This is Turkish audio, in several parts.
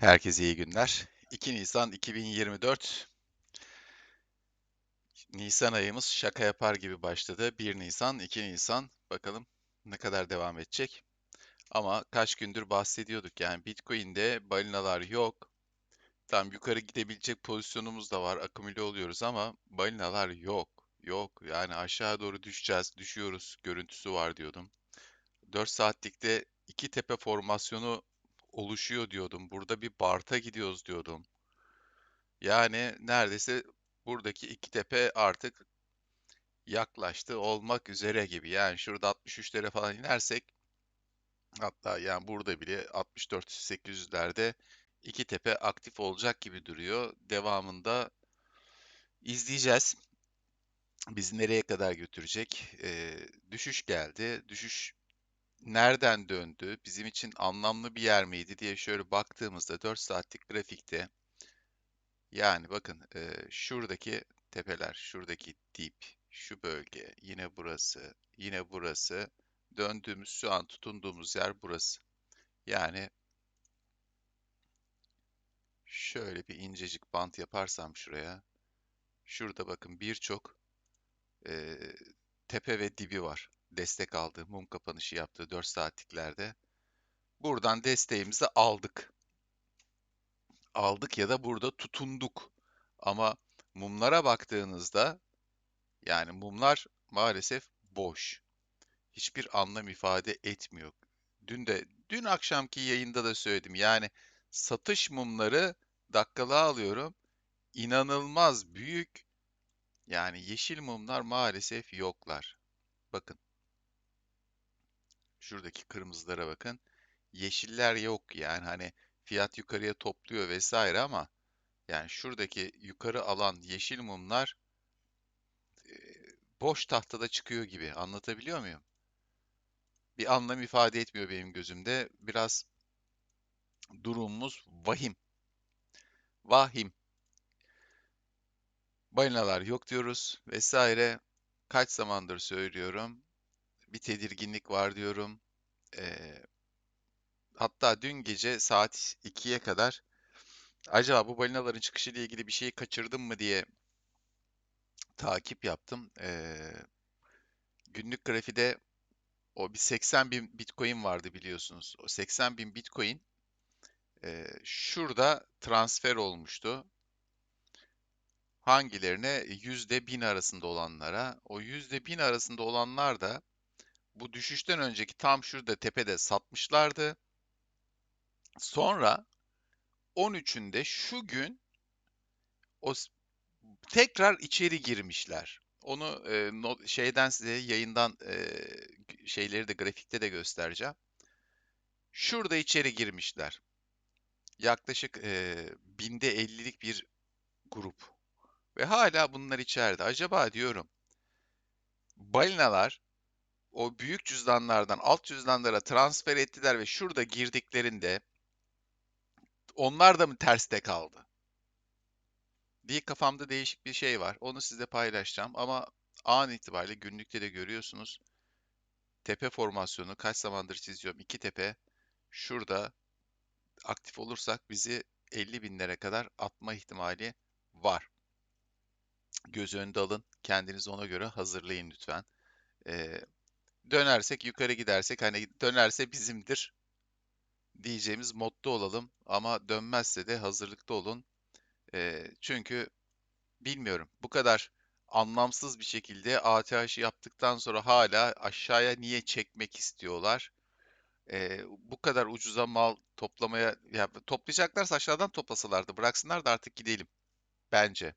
Herkese iyi günler. 2 Nisan 2024. Nisan ayımız şaka yapar gibi başladı. 1 Nisan, 2 Nisan. Bakalım ne kadar devam edecek. Ama kaç gündür bahsediyorduk. Yani Bitcoin'de balinalar yok. Tam yukarı gidebilecek pozisyonumuz da var. Akümüle oluyoruz ama balinalar yok. Yok. Yani aşağı doğru düşeceğiz, düşüyoruz görüntüsü var diyordum. 4 saatlikte iki tepe formasyonu oluşuyor diyordum. Burada bir Bart'a gidiyoruz diyordum. Yani neredeyse buradaki iki tepe artık yaklaştı olmak üzere gibi. Yani şurada 63'lere falan inersek hatta yani burada bile 64-800'lerde iki tepe aktif olacak gibi duruyor. Devamında izleyeceğiz. Bizi nereye kadar götürecek? Ee, düşüş geldi. Düşüş nereden döndü? Bizim için anlamlı bir yer miydi diye şöyle baktığımızda 4 saatlik grafikte yani bakın e, şuradaki tepeler, şuradaki dip, şu bölge, yine burası, yine burası. Döndüğümüz şu an tutunduğumuz yer burası. Yani şöyle bir incecik bant yaparsam şuraya. Şurada bakın birçok e, tepe ve dibi var. Destek aldığı, mum kapanışı yaptığı 4 saatliklerde. Buradan desteğimizi aldık. Aldık ya da burada tutunduk. Ama mumlara baktığınızda yani mumlar maalesef boş. Hiçbir anlam ifade etmiyor. Dün de dün akşamki yayında da söyledim. Yani satış mumları dakikalığa alıyorum. İnanılmaz büyük. Yani yeşil mumlar maalesef yoklar. Bakın. Şuradaki kırmızılara bakın. Yeşiller yok yani hani fiyat yukarıya topluyor vesaire ama yani şuradaki yukarı alan yeşil mumlar e, boş tahtada çıkıyor gibi. Anlatabiliyor muyum? Bir anlam ifade etmiyor benim gözümde. Biraz durumumuz vahim. Vahim. Balinalar yok diyoruz vesaire. Kaç zamandır söylüyorum. Bir tedirginlik var diyorum. Ee, hatta dün gece saat 2'ye kadar acaba bu balinaların çıkışı ile ilgili bir şeyi kaçırdım mı diye takip yaptım. Ee, günlük grafide o bir 80 bin Bitcoin vardı biliyorsunuz. O 80 bin Bitcoin e, şurada transfer olmuştu. Hangilerine? Yüzde bin arasında olanlara. O yüzde bin arasında olanlar da bu düşüşten önceki tam şurada tepede satmışlardı. Sonra 13'ünde şu gün o tekrar içeri girmişler. Onu e, no, şeyden size yayından e, şeyleri de grafikte de göstereceğim. Şurada içeri girmişler. Yaklaşık e, binde 50'lik bir grup. Ve hala bunlar içeride. Acaba diyorum balinalar o büyük cüzdanlardan alt cüzdanlara transfer ettiler ve şurada girdiklerinde onlar da mı terste kaldı? diye kafamda değişik bir şey var. Onu size paylaşacağım ama an itibariyle günlükte de görüyorsunuz. Tepe formasyonu kaç zamandır çiziyorum. İki tepe şurada aktif olursak bizi 50 binlere kadar atma ihtimali var. Göz önünde alın. Kendinizi ona göre hazırlayın lütfen. Ee, dönersek yukarı gidersek hani dönerse bizimdir diyeceğimiz modda olalım. Ama dönmezse de hazırlıklı olun. Ee, çünkü bilmiyorum bu kadar anlamsız bir şekilde ATH'ı yaptıktan sonra hala aşağıya niye çekmek istiyorlar? Ee, bu kadar ucuza mal toplamaya ya toplayacaklarsa aşağıdan toplasalardı bıraksınlar da artık gidelim bence.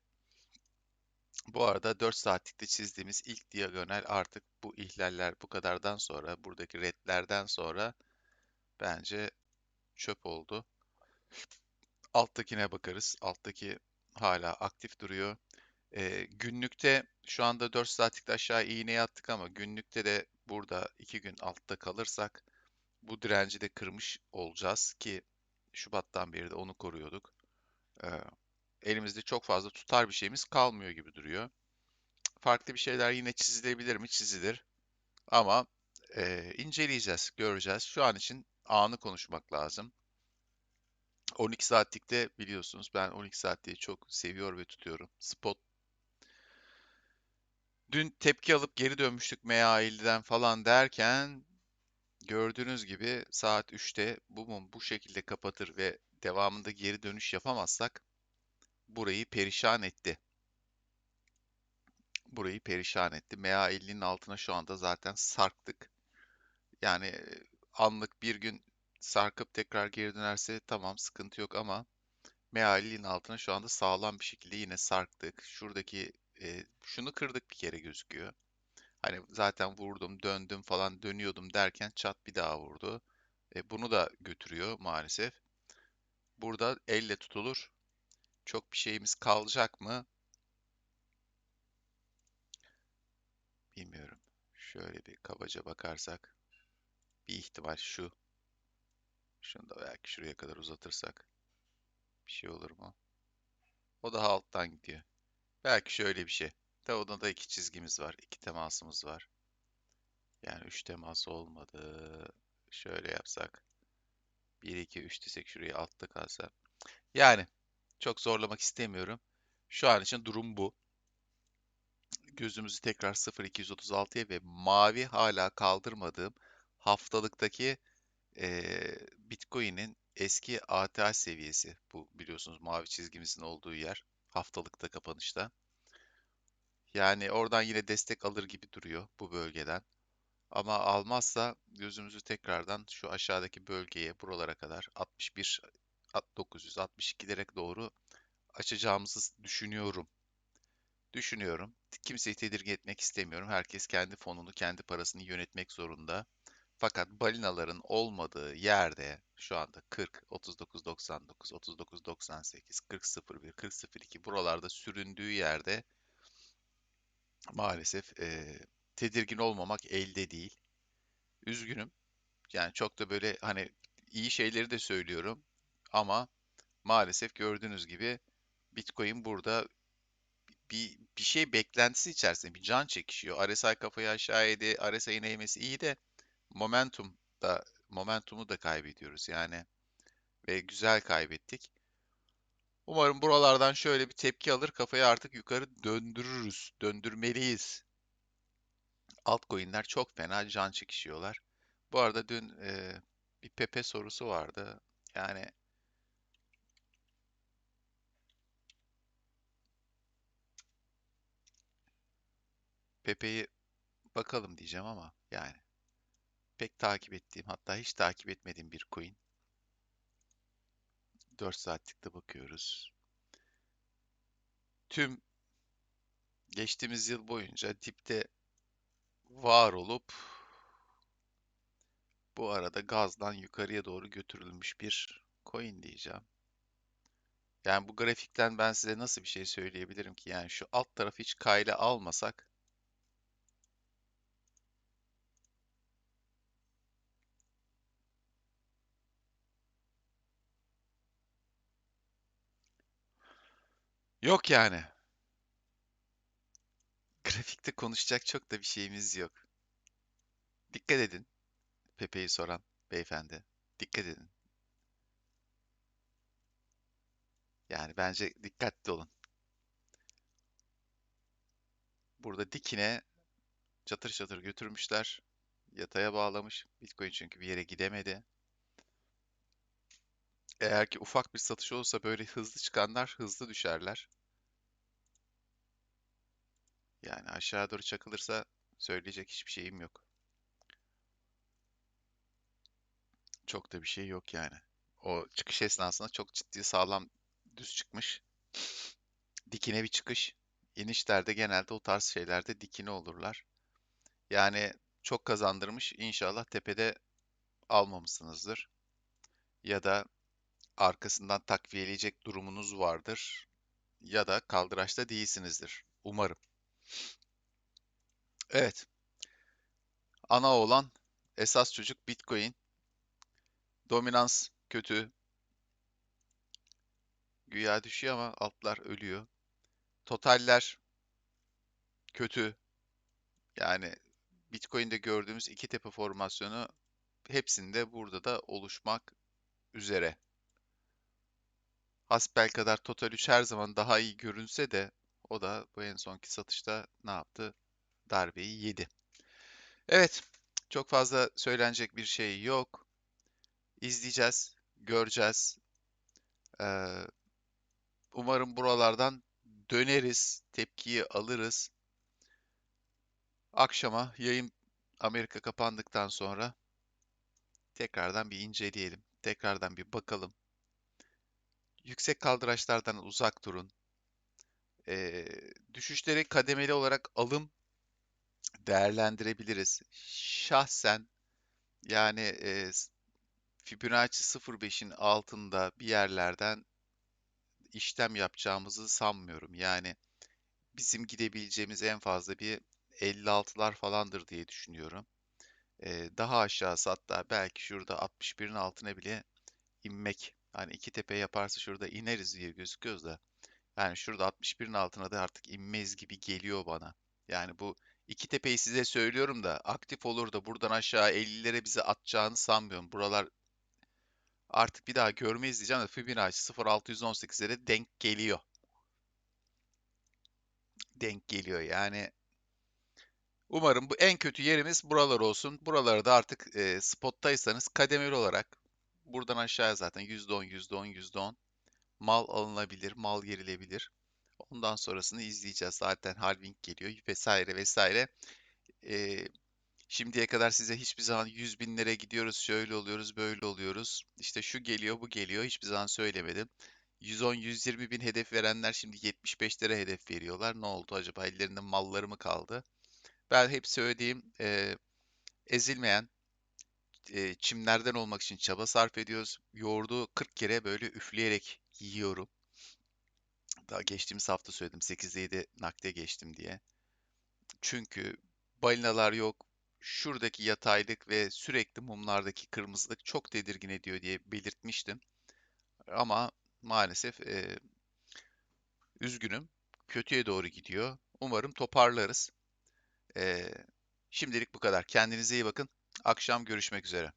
Bu arada 4 saatlikte çizdiğimiz ilk diagonal artık bu ihlaller bu kadardan sonra buradaki redlerden sonra bence çöp oldu. Alttakine bakarız. Alttaki hala aktif duruyor. Ee, günlükte şu anda 4 saatlikte aşağı iğneye attık ama günlükte de burada 2 gün altta kalırsak bu direnci de kırmış olacağız ki Şubat'tan beri de onu koruyorduk. Ee, elimizde çok fazla tutar bir şeyimiz kalmıyor gibi duruyor. Farklı bir şeyler yine çizilebilir mi? Çizilir. Ama e, inceleyeceğiz, göreceğiz. Şu an için anı konuşmak lazım. 12 saatlikte biliyorsunuz ben 12 saatliği çok seviyor ve tutuyorum. Spot Dün tepki alıp geri dönmüştük MA50'den falan derken gördüğünüz gibi saat 3'te bu mum bu şekilde kapatır ve devamında geri dönüş yapamazsak burayı perişan etti. Burayı perişan etti. MA50'nin altına şu anda zaten sarktık. Yani e, anlık bir gün sarkıp tekrar geri dönerse tamam sıkıntı yok ama MA50'nin altına şu anda sağlam bir şekilde yine sarktık. Şuradaki e, şunu kırdık bir kere gözüküyor. Hani zaten vurdum, döndüm falan dönüyordum derken çat bir daha vurdu. E, bunu da götürüyor maalesef. Burada elle tutulur. Çok bir şeyimiz kalacak mı? Bilmiyorum. Şöyle bir kabaca bakarsak bir ihtimal şu. Şunu da belki şuraya kadar uzatırsak bir şey olur mu? O daha alttan gidiyor. Belki şöyle bir şey. Da onda da iki çizgimiz var. iki temasımız var. Yani üç temas olmadı. Şöyle yapsak. 1, 2, 3 desek şurayı altta kalsa. Yani çok zorlamak istemiyorum. Şu an için durum bu. Gözümüzü tekrar 0.236'ya ve mavi hala kaldırmadığım haftalıktaki eee Bitcoin'in eski ATH seviyesi. Bu biliyorsunuz mavi çizgimizin olduğu yer. Haftalıkta kapanışta. Yani oradan yine destek alır gibi duruyor bu bölgeden. Ama almazsa gözümüzü tekrardan şu aşağıdaki bölgeye buralara kadar 61 962'lere doğru açacağımızı düşünüyorum. Düşünüyorum. Kimseyi tedirgin etmek istemiyorum. Herkes kendi fonunu, kendi parasını yönetmek zorunda. Fakat balinaların olmadığı yerde şu anda 40, 39.99, 39.98, 40.01, 40.02 buralarda süründüğü yerde maalesef e, tedirgin olmamak elde değil. Üzgünüm. Yani çok da böyle hani iyi şeyleri de söylüyorum ama maalesef gördüğünüz gibi Bitcoin burada bir bir şey beklentisi içerisinde bir can çekişiyor. RSI kafayı aşağı eğdi. RSI'nin eğmesi iyi de momentum da momentumu da kaybediyoruz yani ve güzel kaybettik. Umarım buralardan şöyle bir tepki alır kafayı artık yukarı döndürürüz. Döndürmeliyiz. Altcoin'ler çok fena can çekişiyorlar. Bu arada dün e, bir Pepe sorusu vardı. Yani Pepe'yi bakalım diyeceğim ama yani pek takip ettiğim hatta hiç takip etmediğim bir coin. 4 saatlikte bakıyoruz. Tüm geçtiğimiz yıl boyunca dipte var olup bu arada gazdan yukarıya doğru götürülmüş bir coin diyeceğim. Yani bu grafikten ben size nasıl bir şey söyleyebilirim ki? Yani şu alt tarafı hiç kayla almasak yok yani. Grafikte konuşacak çok da bir şeyimiz yok. Dikkat edin. Pepe'yi soran beyefendi. Dikkat edin. Yani bence dikkatli olun. Burada dikine çatır çatır götürmüşler. Yataya bağlamış. Bitcoin çünkü bir yere gidemedi. Eğer ki ufak bir satış olursa böyle hızlı çıkanlar hızlı düşerler. Yani aşağı doğru çakılırsa söyleyecek hiçbir şeyim yok. Çok da bir şey yok yani. O çıkış esnasında çok ciddi sağlam düz çıkmış. Dikine bir çıkış. İnişlerde genelde o tarz şeylerde dikine olurlar. Yani çok kazandırmış. İnşallah tepede almamışsınızdır. Ya da arkasından takviyeleyecek durumunuz vardır. Ya da kaldıraçta değilsinizdir. Umarım. Evet. Ana olan esas çocuk Bitcoin. Dominans kötü. Güya düşüyor ama altlar ölüyor. Totaller kötü. Yani Bitcoin'de gördüğümüz iki tepe formasyonu hepsinde burada da oluşmak üzere. Hasbelkader Total 3 her zaman daha iyi görünse de o da bu en sonki satışta ne yaptı? Darbeyi yedi. Evet, çok fazla söylenecek bir şey yok. İzleyeceğiz, göreceğiz. Ee, umarım buralardan döneriz, tepkiyi alırız. Akşama yayın Amerika kapandıktan sonra tekrardan bir inceleyelim. Tekrardan bir bakalım. Yüksek kaldıraçlardan uzak durun. Ee, düşüşleri kademeli olarak alım değerlendirebiliriz. Şahsen yani e, Fibonacci 0.5'in altında bir yerlerden işlem yapacağımızı sanmıyorum. Yani bizim gidebileceğimiz en fazla bir 56'lar falandır diye düşünüyorum. Ee, daha aşağısı hatta belki şurada 61'in altına bile inmek. Hani iki tepe yaparsa şurada ineriz diye gözüküyoruz da. Yani şurada 61'in altına da artık inmeyiz gibi geliyor bana. Yani bu iki tepeyi size söylüyorum da aktif olur da buradan aşağı 50'lere bizi atacağını sanmıyorum. Buralar artık bir daha görmeyiz diyeceğim de Fibonacci 0.618'lere denk geliyor. Denk geliyor yani. Umarım bu en kötü yerimiz buralar olsun. Buralarda artık e, spottaysanız kademeli olarak buradan aşağıya zaten %10, %10, %10 mal alınabilir, mal gerilebilir. Ondan sonrasını izleyeceğiz. Zaten halving geliyor vesaire vesaire. Ee, şimdiye kadar size hiçbir zaman 100 binlere gidiyoruz, şöyle oluyoruz, böyle oluyoruz. İşte şu geliyor, bu geliyor. Hiçbir zaman söylemedim. 110-120 bin hedef verenler şimdi 75'lere hedef veriyorlar. Ne oldu acaba? Ellerinde malları mı kaldı? Ben hep söylediğim e, ezilmeyen e, çimlerden olmak için çaba sarf ediyoruz. Yoğurdu 40 kere böyle üfleyerek yiyorum. Daha geçtiğimiz hafta söyledim 8'de 7 nakde geçtim diye. Çünkü balinalar yok. Şuradaki yataylık ve sürekli mumlardaki kırmızılık çok tedirgin ediyor diye belirtmiştim. Ama maalesef e, üzgünüm. Kötüye doğru gidiyor. Umarım toparlarız. E, şimdilik bu kadar. Kendinize iyi bakın. Akşam görüşmek üzere.